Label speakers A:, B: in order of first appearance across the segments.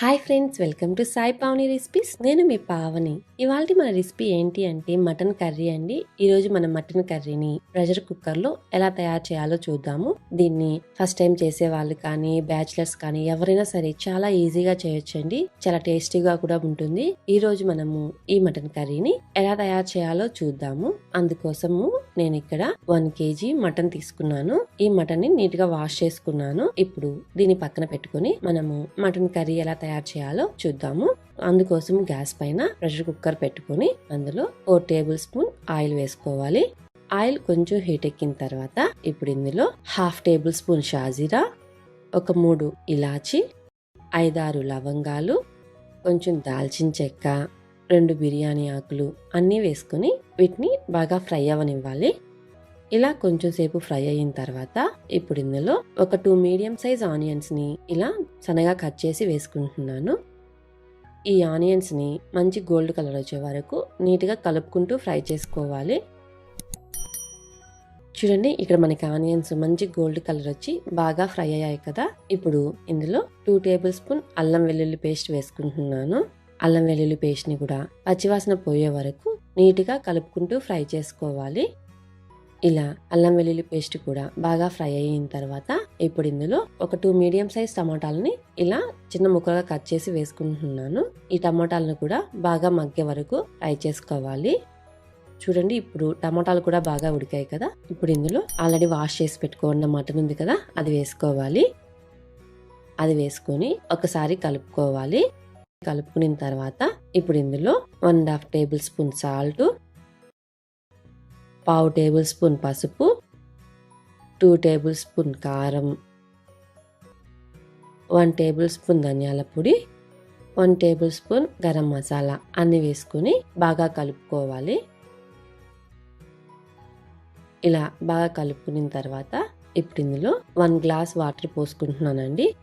A: Hi friends welcome to Sai Pavani recipes. నేను మీ పావని. ఇవాళ మన రెసిపీ ఏంటి అంటే మటన్ కర్రీ అండి. ఈ రోజు మనం మటన్ కర్రీని ప్రెషర్ కుక్కర్లో ఎలా తయారు చేయాలో చూద్దాము. దీన్ని ఫస్ట్ టైం చేసే వాళ్ళు కానీ బ్యాచిలర్స్ కానీ ఎవరైనా సరే చాలా ఈజీగా చేయొచ్చండి. చాలా టేస్టీగా కూడా ఉంటుంది. ఈ రోజు మనము ఈ మటన్ కర్రీని ఎలా తయారు చేయాలో చూద్దాము. అందుకోసము నేను ఇక్కడ వన్ కేజీ మటన్ తీసుకున్నాను. ఈ మటన్ని నీట్గా వాష్ చేసుకున్నాను. ఇప్పుడు దీన్ని పక్కన పెట్టుకొని మనము మటన్ కర్రీ ఎలా తయారు తయారు చేయాలో చూద్దాము. అందుకోసం గ్యాస్ పైన ప్రెషర్ కుక్కర్ పెట్టుకొని అందులో ఫోర్ టేబుల్ స్పూన్ ఆయిల్ వేసుకోవాలి. ఆయిల్ కొంచెం హీట్ ఎక్కిన తర్వాత ఇప్పుడు ఇందులో హాఫ్ టేబుల్ స్పూన్ షాజీరా ఒక మూడు ఇలాచి ఐదారు లవంగాలు కొంచెం దాల్చిన చెక్క రెండు బిర్యానీ ఆకులు అన్నీ వేసుకుని వీటిని బాగా ఫ్రై అవ్వనివ్వాలి ఇలా కొంచెం సేపు ఫ్రై అయిన తర్వాత ఇప్పుడు ఇందులో ఒక టూ మీడియం సైజ్ ఆనియన్స్ని ఇలా సన్నగా కట్ చేసి వేసుకుంటున్నాను. ఈ ఆనియన్స్ని మంచి గోల్డ్ కలర్ వచ్చే వరకు నీట్గా కలుపుకుంటూ ఫ్రై చేసుకోవాలి. చూడండి ఇక్కడ మనకి ఆనియన్స్ మంచి గోల్డ్ కలర్ వచ్చి బాగా ఫ్రై అయ్యాయి కదా. ఇప్పుడు ఇందులో టూ టేబుల్ స్పూన్ అల్లం వెల్లుల్లి పేస్ట్ వేసుకుంటున్నాను. అల్లం వెల్లుల్లి పేస్ట్ని కూడా పచ్చివాసన పోయే వరకు నీట్గా కలుపుకుంటూ ఫ్రై చేసుకోవాలి. ఇలా అల్లం వెల్లుల్లి పేస్ట్ కూడా బాగా ఫ్రై అయిన తర్వాత ఇప్పుడు ఇందులో ఒక టూ మీడియం సైజ్ టమాటాలని ఇలా చిన్న ముక్కలుగా కట్ చేసి వేసుకుంటున్నాను. ఈ టమాటాలను కూడా బాగా మగ్గే వరకు ఫ్రై చేసుకోవాలి. చూడండి ఇప్పుడు టమాటాలు కూడా బాగా ఉడికాయి కదా. ఇప్పుడు ఇందులో ఆల్రెడీ వాష్ చేసి పెట్టుకున్న మటన్ ఉంది కదా అది వేసుకోవాలి. అది వేసుకొని ఒకసారి కలుపుకోవాలి. కలుపుకున్న తర్వాత ఇప్పుడు ఇందులో one and half tablespoon salt పావు టేబుల్ స్పూన్ పసుపు టూ టేబుల్ స్పూన్ కారం వన్ టేబుల్ స్పూన్ ధనియాల పొడి one tablespoon garam masala అన్ని వేసుకుని బాగా కలుపుకోవాలి. ఇలా బాగా కలుపుకున్న తర్వాత ఇప్పుడు ఇందులో వన్ గ్లాస్ వాటర్ పోసుకుంటున్నానండి.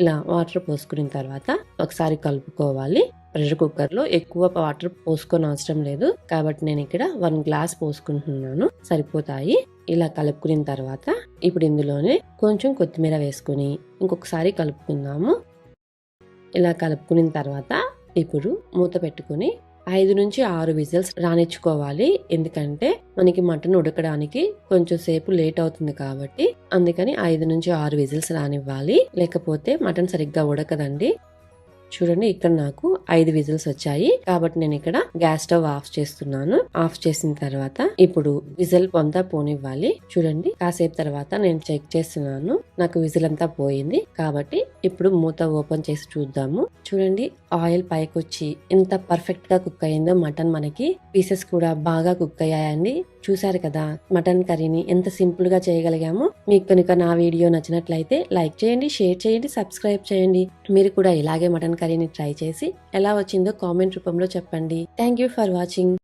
A: ఇలా వాటర్ పోసుకున్న తర్వాత ఒకసారి కలుపుకోవాలి. ప్రెషర్ కుక్కర్లో ఎక్కువ వాటర్ పోసుకొని అవసరం లేదు. కాబట్టి నేను ఇక్కడ వన్ గ్లాస్ పోసుకుంటున్నాను. సరిపోతాయి. ఇలా కలుపుకున్న తర్వాత ఇప్పుడు ఇందులోనే కొంచెం కొత్తిమీర వేసుకొని ఇంకొకసారి కలుపుకుందాము. ఇలా కలుపుకున్న తర్వాత ఇప్పుడు మూత పెట్టుకుని ఐదు నుంచి ఆరు విజిల్స్ రానిచ్చుకోవాలి. ఎందుకంటే మనకి మటన్ ఉడకడానికి కొంచెం సేపు లేట్ అవుతుంది కాబట్టి అందుకని ఐదు నుంచి ఆరు విజిల్స్ రానివ్వాలి. లేకపోతే మటన్ సరిగ్గా ఉడకదండి. చూడండి ఇక్కడ నాకు ఐదు విజిల్స్ వచ్చాయి. కాబట్టి నేను ఇక్కడ గ్యాస్ స్టవ్ ఆఫ్ చేస్తున్నాను. ఆఫ్ చేసిన తర్వాత ఇప్పుడు విజిల్ అంతా పోనివ్వాలి. చూడండి కాసేపు తర్వాత నేను చెక్ చేస్తున్నాను. నాకు విజిల్ అంతా పోయింది. కాబట్టి ఇప్పుడు మూత ఓపెన్ చేసి చూద్దాము. చూడండి ఆయిల్ పైకి వచ్చి ఎంత పర్ఫెక్ట్గా కుక్ అయిందో మటన్ మనకి పీసెస్ కూడా బాగా కుక్ అయ్యాయండి. చూసారు కదా మటన్ కర్రీని ఎంత సింపుల్గా చేయగలిగాము. మీకు కనుక నా వీడియో నచ్చినట్లయితే లైక్ చేయండి షేర్ చేయండి సబ్స్క్రైబ్ చేయండి. మీరు కూడా ఇలాగే మటన్ కర్రీని ట్రై చేసి ఎలా వచ్చిందో కామెంట్ రూపంలో చెప్పండి. Thank you for watching